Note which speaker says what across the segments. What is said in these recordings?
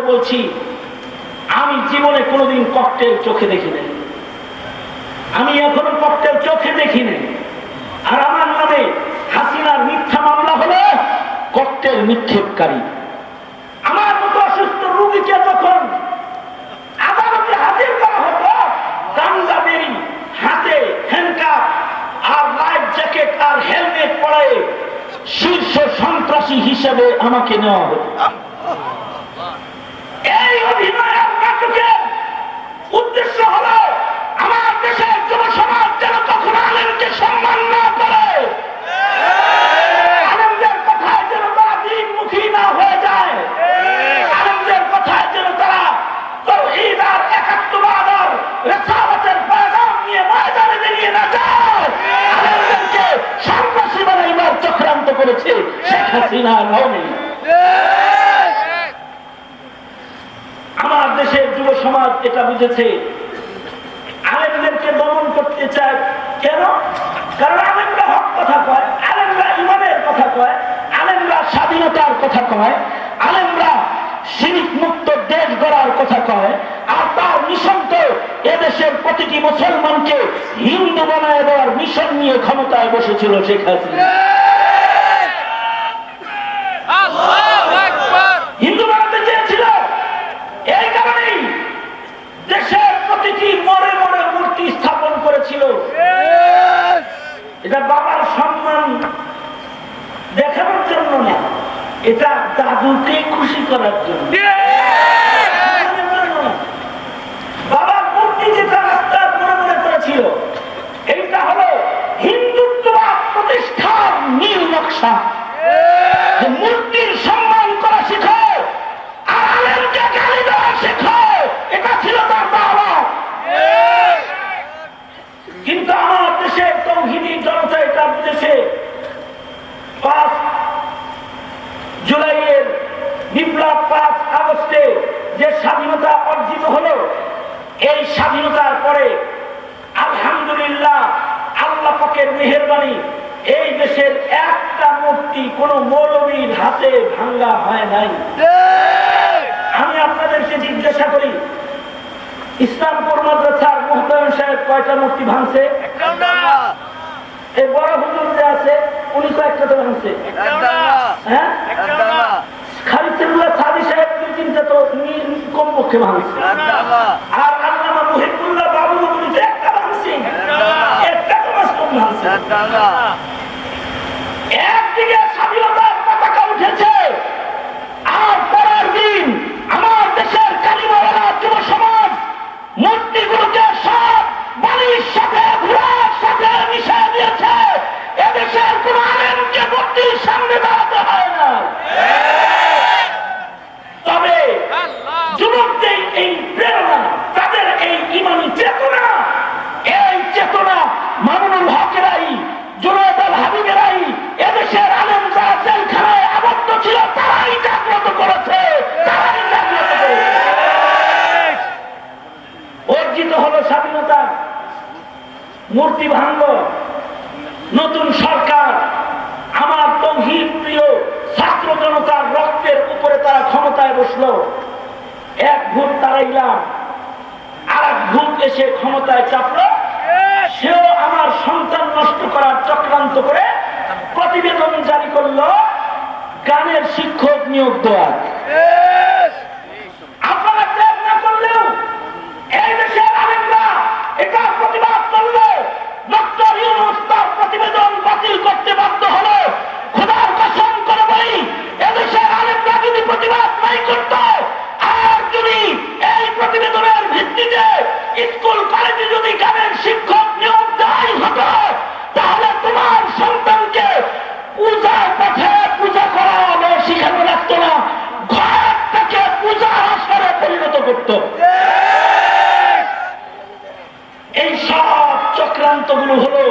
Speaker 1: করে বলছি, আমি জীবনে কোনোদিন ককটেল চোখে দেখি নাই। আমি এখনও ককটেল চোখে দেখি নাই। আর আমার নামে হাসিনার মিথ্যা মামলা হলো ককটেল নিক্ষেপকারী। আমার মতো অসুস্থ রুগীকে যখন আদালতে হাজির করা হতো দাঙ্গা বেরি, হাতে হ্যান্ডকাপ আর লাইফ জ্যাকেট আর হেলমেট পরে শীর্ষ সন্ত্রাসী হিসেবে আমাকে নেওয়া হতো এই অভিনয়ের নাটকের উদ্দেশ্য হলো আমার দেশের যুব সমাজ যেন কখনো আলেমকে সম্মান না করে আলেমদের কথায় যেন তারা দিনমুখী না হয়ে যায় আলেমদের কথায় যেন তারা তৌহিদ আর একাত্মবাদ আর রেসালতের পয়গাম নিয়ে ময়দানে বেরিয়ে না যায় আলেমদেরকে সন্ত্রাসী বানাইবার চক্রান্ত করেছে শেখ আমার দেশের যুব সমাজ এটা বুঝেছে। আলেমদেরকে দমন করতে চায় কেন? কারণ আলেমরা হক কথা কয়, আলেমরা ইমানের কথা কয়, আলেমরা স্বাধীনতার কথা কয়, আলেমরা সিরিক মুক্ত দেশ গড়ার কথা কয়, আর তার মিশন তো এদেশের প্রতিটি মুসলমানকে হিন্দু বানায় দেওয়ার মিশন নিয়ে ক্ষমতায় বসেছিল শেখ হাসিনা হিন্দু বানাতে চেয়েছিল এই কারণেই দেশের প্রতিটি মরে মরে মূর্তি করেছিল এটা বাবার সম্মান দেখানোর জন্য না এটা দাদুকে খুশি করার জন্য। অর্জিত হলো এই স্বাধীনতার পরে আলহামদুলিল্লাহ আল্লাহ পাকের মেহরবানি এই দেশের একটা মূর্তি কোন মৌলবীর হাতে ভাঙ্গা হয় নাই। আমি আপনাদেরকে জিজ্ঞাসা করি ইসলামপুর মাদ্রাসার মোহতাম সাহেব কয়টা মূর্তি ভাঙছে? এই বড় হুজুর যে আছে উনি কয়েকটা তো ভাঙছে। হ্যাঁ? খালিদুল্লাহ সাদি সাহেব তিনটা তো নি- কমপক্ষে ভাঙছে। আর আল্লামা মুহিবুল্লাহ বাবু তো একটা ভাঙছে। একটা তো বাস্তব ভাঙছে। একদিকে স্বাধীনতার পতাকা উঠেছে আর পরের দিন আমার দেশের কালীমালা যুব সমাজ মূর্তিগুলোকে সব বালির সাথে ঘোড়ার সাথে মিশিয়ে দিয়েছে। এদেশের কোন আলেমকে মূর্তির সামনে দাঁড়াতে হয় না। মূর্তি ভাঙ্গ নতুন সরকার, আমার তৌহিদ প্রিয় ছাত্র জনতার রক্তের উপরে তারা ক্ষমতায় বসল। এক ভোট তারাইলাম আর এক ভোট এসে ক্ষমতায় চাপলো। সেও আমার সন্তান নষ্ট করার চক্রান্ত করে প্রতিবেদন জারি করল, গানের শিক্ষক নিয়োগ দেওয়ার আপনারা ত্যাগ না করলেও এই দেশের আলেমরা এটা প্রতিবাদ করল ডক্টর ইউনুস তার প্রতিবেদন বাতিল করতে বাধ্য হলো খোদার কসম করে বলি এদেশের আলেমরা যদি নাই করত। আর যদি এই প্রতিবেদনের ভিত্তিতে স্কুল, কলেজে যদি গানের শিক্ষক নিয়োগ দেওয়াই হতো, তাহলে তোমার সন্তানকে পূজার পথে পূজা করানো শিখানো লাগতো না। ঘর পূজার আসরে পরিণত করতো। এই সব চক্রান্তগুলো হলো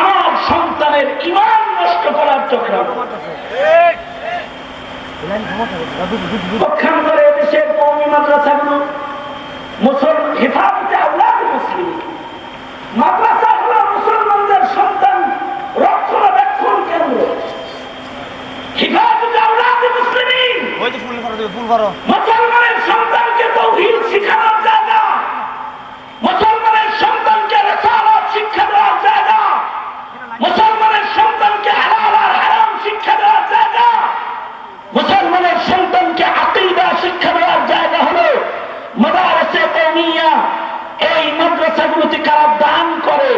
Speaker 1: আমার সন্তানের ইমান নষ্ট করার চক্রান্ত। পক্ষান্তরে দেশের কৌমি মাদ্রাসাগুলো মুসলমান হেফাজতে আল্লাহ মুসলিম। মাদ্রাসা হলো মুসলমানদের সন্তান রক্ষণাবেক্ষণ কেন্দ্র। হেফাজতে আল্লাহ মুসলিম। ফুল ভরো ফুল ভরো। মাদ্রাসাগুলোতে কারা দান করে,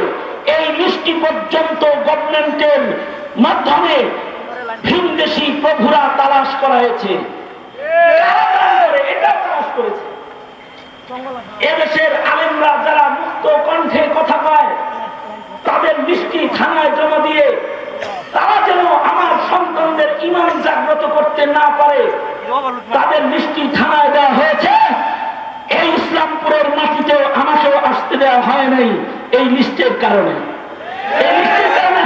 Speaker 1: এই লিস্টি পর্যন্ত গভর্নমেন্টের মাধ্যমে ভিনদেশি প্রভুরা তালাশ করা হয়েছে। এদেশের আলেমরা যারা মুক্ত কণ্ঠে কথা কয়, তাদের মিষ্টি থানায় জমা দিয়ে তারা যেন আমার সন্তানদের ইমান জাগ্রত করতে না পারে, তাদের মিষ্টি থানায় দেওয়া হয়েছে। এই ইসলামপুরের মাটিতেও আসতে দেওয়া হয় নাই এই লিস্টের কারণে। এই লিস্টের কারণে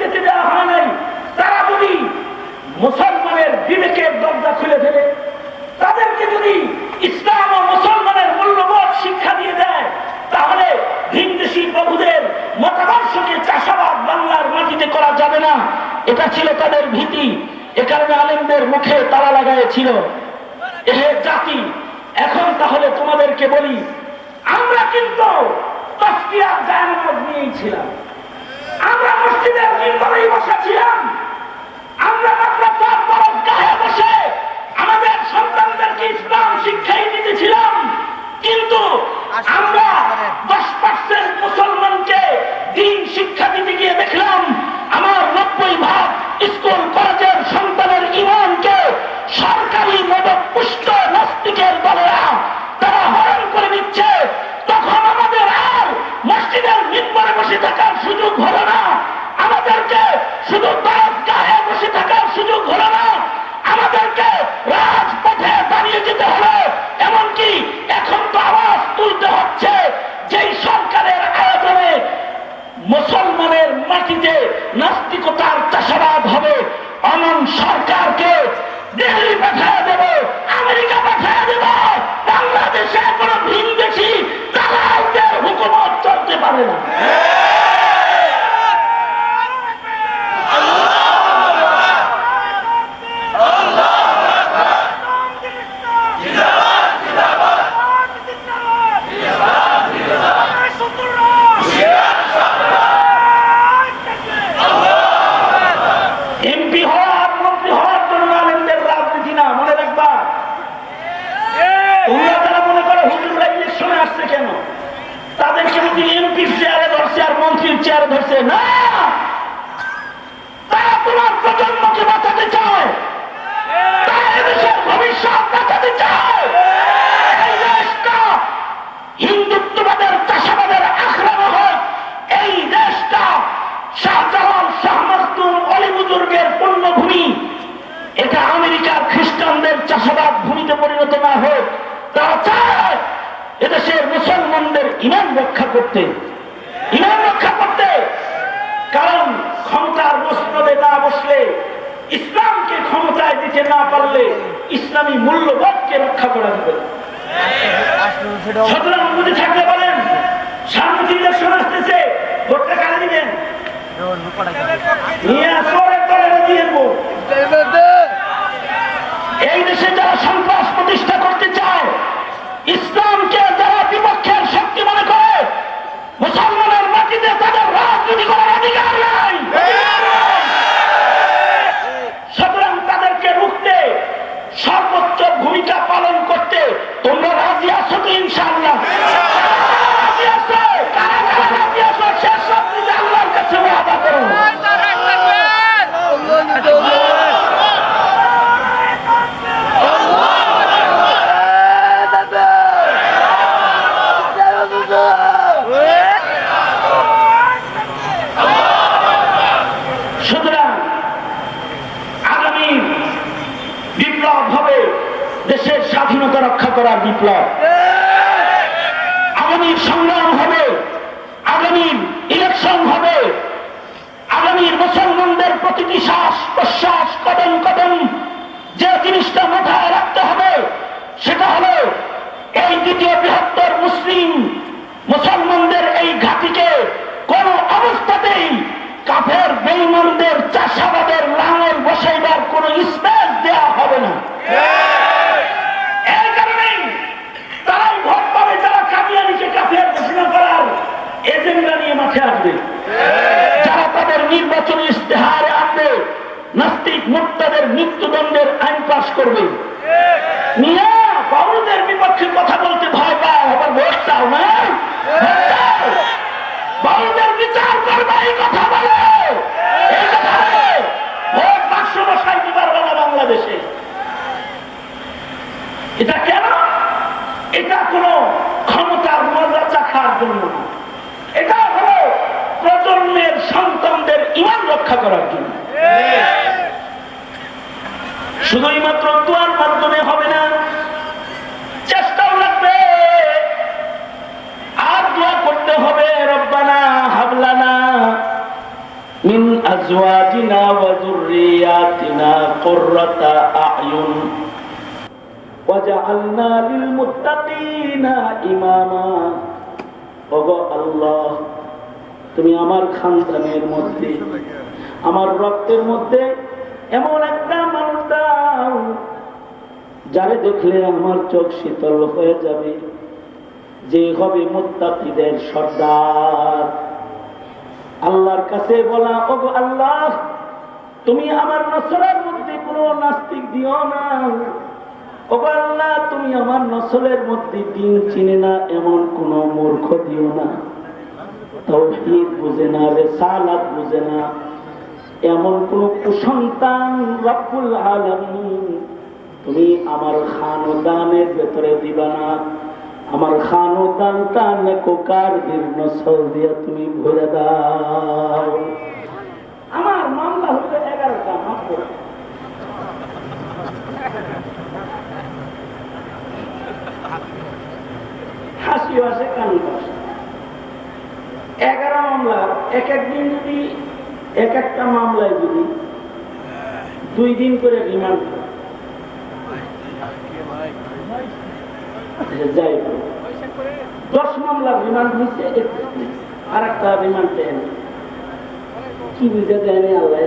Speaker 1: যেতে দেওয়া হয় নাই। তারা যদি মুসলমানের বিবেকের দরজা খুলে ফেলে, তাদেরকে যদি ইসলাম ও মুসলমানের মূল্যবোধ শিক্ষা দিয়ে দেয়, তাহলে ভিনদেশি প্রভুদের মতাদর্শকে চাষাবাদ বাংলার মাটিতে করা যাবে না। এটা ছিল তাদের ভীতি। এ কারণে আলেমদের মুখে তালা লাগাইছিল এহে জাতি এখন তাহলে তোমাদেরকে বলি আমরা কিন্তু ছিলাম। আমরা মসজিদের মিম্বরেই বসা ছিলাম আমরা মাদ্রাসার বরফগাহে বসে আমাদের সন্তানদেরকে ইসলাম শিক্ষাই দিতেছিলাম কিন্তু আমরা দশ পার্সেন্ট মুসলমানকে দিন শিক্ষা দিতে গিয়ে দেখলাম আমার নব্বই ভাগ স্কুল কলেজের সন্তানের ইমানকে সরকারি মদক পুষ্ট নাস্তিকের দলেরা তারা হরণ করে দিচ্ছে তখন আমাদের আর মসজিদের মিম্বরে বসে থাকার না আমাদেরকে শুধু গায়ে বসে থাকার সুযোগ হলো না আমাদেরকে রাজপথে দাঁড়িয়ে যেতে হলো এমনকি এখন তো আওয়াজ তুলতে হচ্ছে যেই সরকারের আয়োজনে মুসলমানের মাটিতে নাস্তিকতার চাষাবাদ হবে এমন সরকারকে দিল্লি পাঠিয়ে দেব আমেরিকা পাঠিয়ে দেব বাংলাদেশে কোনো ভিন দেশি দালালদের হুকুমত চলতে পারে না এমপি হওয়ার মন্ত্রী হওয়ার জন্য আলেমদের রাজনীতি না মনে রাখবা তোমরা যারা মনে করো হুজুররা ইলেকশনে আসছে কেন তাদেরকে যদি এমপির চেয়ারে ধরছে আর মন্ত্রীর চেয়ারে ধরছে না তারা তোমার প্রজন্মকে বাঁচাতে চায় তারা এদেশের ভবিষ্যৎ বাঁচাতে চায় এই দেশটা হিন্দুত্ববাদের চাষাবাদের আখড়ানো হোক এই দেশটা শাহজালাল শাহ মাকতুম অলি বুজুর্গের পূর্ণভূমি এটা আমেরিকার খ্রিস্টানদের চাষাবাদ ভূমিতে পরিণত না হোক তারা চায় এদেশের মুসলমানদের ইমান রক্ষা করতে ইমান রক্ষা করতে কারণ ক্ষমতার মসনদে না বসলে ইসলামকে ক্ষমতায় দিতে না পারলে ইসলামী মূল্যবোধকে রক্ষা করা যাবে সুতরাং বুঝে থাকলে বলেন সামনে ইলেকশন আসতেছে ভোটটা কারে দিবেন? নিয়ে বিপ্লব আসবে যারা তাদের নির্বাচনী ইশতেহারে আনবে, নাস্তিক মুক্তাদের মৃত্যুদণ্ডের আইন পাশ করবে। বিপক্ষে কথা বলতে ভয় পাও আবার ভোট চাও না বিচার করবে, এই কথা বলো। এই কথা বলো। ভোট পারবে না বাংলাদেশে। এটা কেন? এটা কোনো ক্ষমতার মজা চাখার জন্য। এটা হলো প্রজন্মের সন্তানদের ইমান রক্ষা করার জন্য। শুধুই মাত্র দোয়ার মাধ্যমে হবে না, চেষ্টাও লাগবে। আর দোয়া করতে হবে, রব্বানা হাবলানা মিন আজওয়াজিনা ওয়া যুররিয়াতিনা কুররাতা আয়ুন। ওয়াজআলনা লিল মুত্তাকিনা ইমামা। ওগো আল্লাহ, তুমি আমার খানদানের মধ্যে আমার রক্তের মধ্যে এমন একটা মানুষ দাও, যারে দেখলে আমার চোখ শীতল হয়ে যাবে। যে হবে মুত্তাকিদের সর্দার। আল্লাহর কাছে বলা, ওগো আল্লাহ, তুমি আমার নসলের মধ্যে কোনো নাস্তিক দিও না। ওগো আল্লাহ, তুমি আমার নসলের মধ্যে দিন চিনে না, এমন কোন মূর্খ দিও না। তৌহিদ বুঝে না রে রেসালাত বুঝে না। এমন কোন কুসন্তান রব্বুল আলামিন। তুমি আমার খানদানের ভেতরে দিবা না। আমার খানদানটা নেকোকার বীর নসল দিয়ে তুমি ভরে দাও। আমার মামলা হলো এগারোটা মাত্র হাসি কান্দি আসে। এগারো মামলা এক একদিন যদি এক একটা মামলায় যদি দুই দিন করে রিমান্ড যাই দশ মামলার রিমান্ড হয়েছে দিন। আর একটা রিমান্ড দেয়নি কি বুঝে দেয়নি আল্লাহ?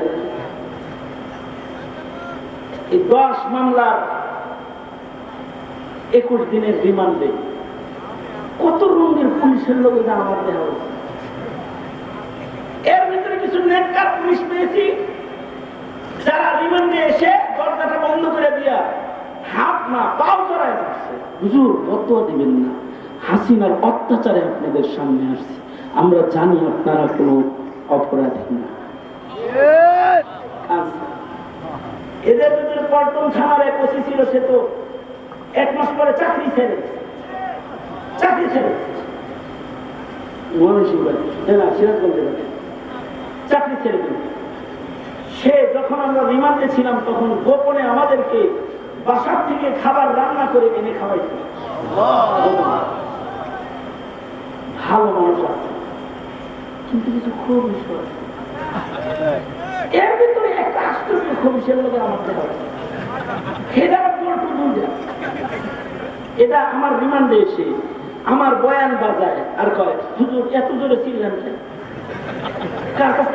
Speaker 1: এই দশ মামলার একুশ দিনের রিমান্ডে কত রঙের পুলিশের লোক আমার দেওয়া হয়েছে? পুলিশ পেয়েছি যারা রিমান্ডে এসে দরজাটা বন্ধ করে দিয়া হাত না পাও চড়ায় রাখছে হুজুর দিবেন না হাসিনার অত্যাচারে আপনাদের সামনে আসছে আমরা জানি আপনারা কোনো অপরাধী না। এদের ভিতরে পল্টন থানার এক ওসি ছিল সে তো এক মাস পরে চাকরি ছেড়ে চাকরি ছেড়ে দিয়েছে। ময়মনসিংহ বাড়ি। না, না, সিরাজগঞ্জের। চাকরি ছেড়ে দিল। সে যখন আমরা রিমান্ডে ছিলাম, তখন গোপনে আমাদেরকে বাসার থেকে খাবার রান্না করে এনে খাওয়াইছে ভালো মানুষ আছে। কিন্তু কিছু খুব এর ভিতরে একটা আশ্চর্য খবিসের লোকে আমার দেখা হয়েছে। এটা আমার রিমান্ডে এসে আমার বয়ান বাজায় আর কয়, হুজুর, এত জোরে কেন? কাছ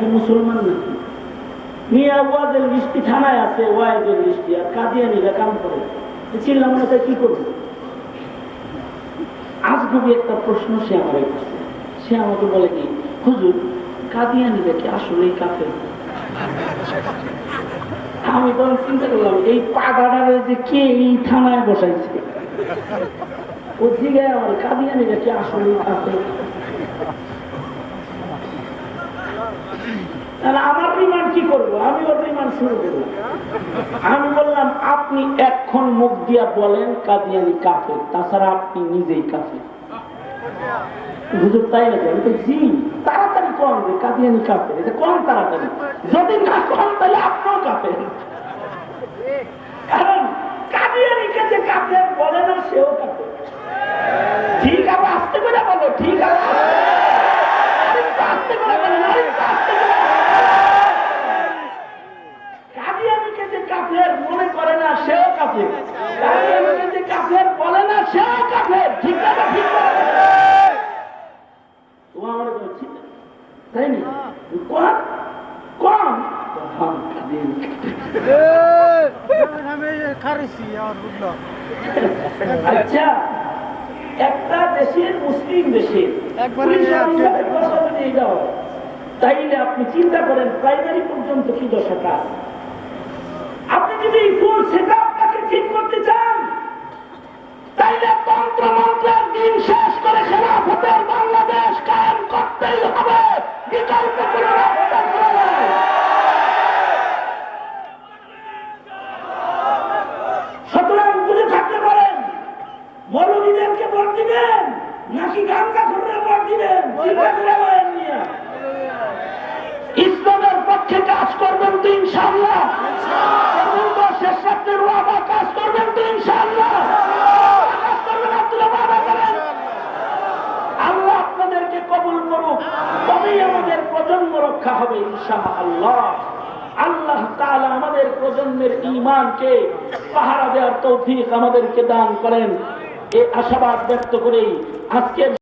Speaker 1: কি মুসলমান নাকি? মিয়া ওয়াজের লিস্টি থানায় আছে ওয়াজের লিস্টি আর কাদিয়ানিরা কাম করে। চিল্লাম না কি করব? আজগুবি একটা প্রশ্ন সে আমার করছে। সে আমাকে বলে কি, হুজুর কাদিয়ানিরা কি আসলেই কাফের। আমি তখন চিন্তা করলাম, এই পাগাডারে যে কে এই থানায় বসাইছে? ও জিগায় আমার কি তাহলে আমার রিমান্ড কি করব? আমি ওর রিমান্ড শুরু করলাম আমি বললাম, আপনি এখন মুখ দিয়া বলেন কাদিয়ানি কাফের, তাছাড়া আপনি নিজেই কাফের। হুজুর তাই আমি তো জি, তাড়াতাড়ি কম যে কাদিয়ানি কাফের এটা কম তাড়াতাড়ি। যদি না কম তাহলে আপনিও কাফের কারণ কাদিয়ানিকে যে কাফের বলে না, সেও কাফের ঠিক আবার আসতে করে বলো ঠিক আছে আরেকটু আস্তে করে বলেন আরেকটু আস্তে করে কাদিয়ানিকে যে কাফের মনে করে না সেও কাফের কাদিয়ানিকে যে কাফের বলে না সেও কাফের ঠিক না ঠিক না? ও আমার বলছি তাই নি কোন কোন হাম কাদিন
Speaker 2: আমি খারিছি আর বুঝলো
Speaker 1: আচ্ছা একটা দেশের মুসলিম দেশে তাইলে আপনি চিন্তা করেন প্রাইমারি পর্যন্ত কি দশাটা আপনি যদি ফুল সেটা আপনাকে ঠিক করতে চান তাইলে তন্ত্র মন্ত্রের দিন শেষ করে খেলাফতের বাংলাদেশ কায়েম করতেই হবে। বিকল্প কোনো রাস্তা সুতরাং বুঝে থাকতে পারেন মৌলবীদেরকে ভোট দিবেন? নাকি গান্ধা করে ভোট দিবেন। ইসলামের পক্ষে কাজ করবেন তো ইনশাআল্লাহ। পর্যন্ত শেষ কাজ করবেন তো আল্লাহ আপনাদেরকে কবুল করুক। তবেই আমাদের প্রজন্ম রক্ষা হবে ইনশাআল্লাহ। আল্লাহ তাআলা আমাদের প্রজন্মের ঈমানকে পাহারা দেওয়ার তৌফিক আমাদেরকে দান করেন। এই আশাবাদ ব্যক্ত করেই আজকের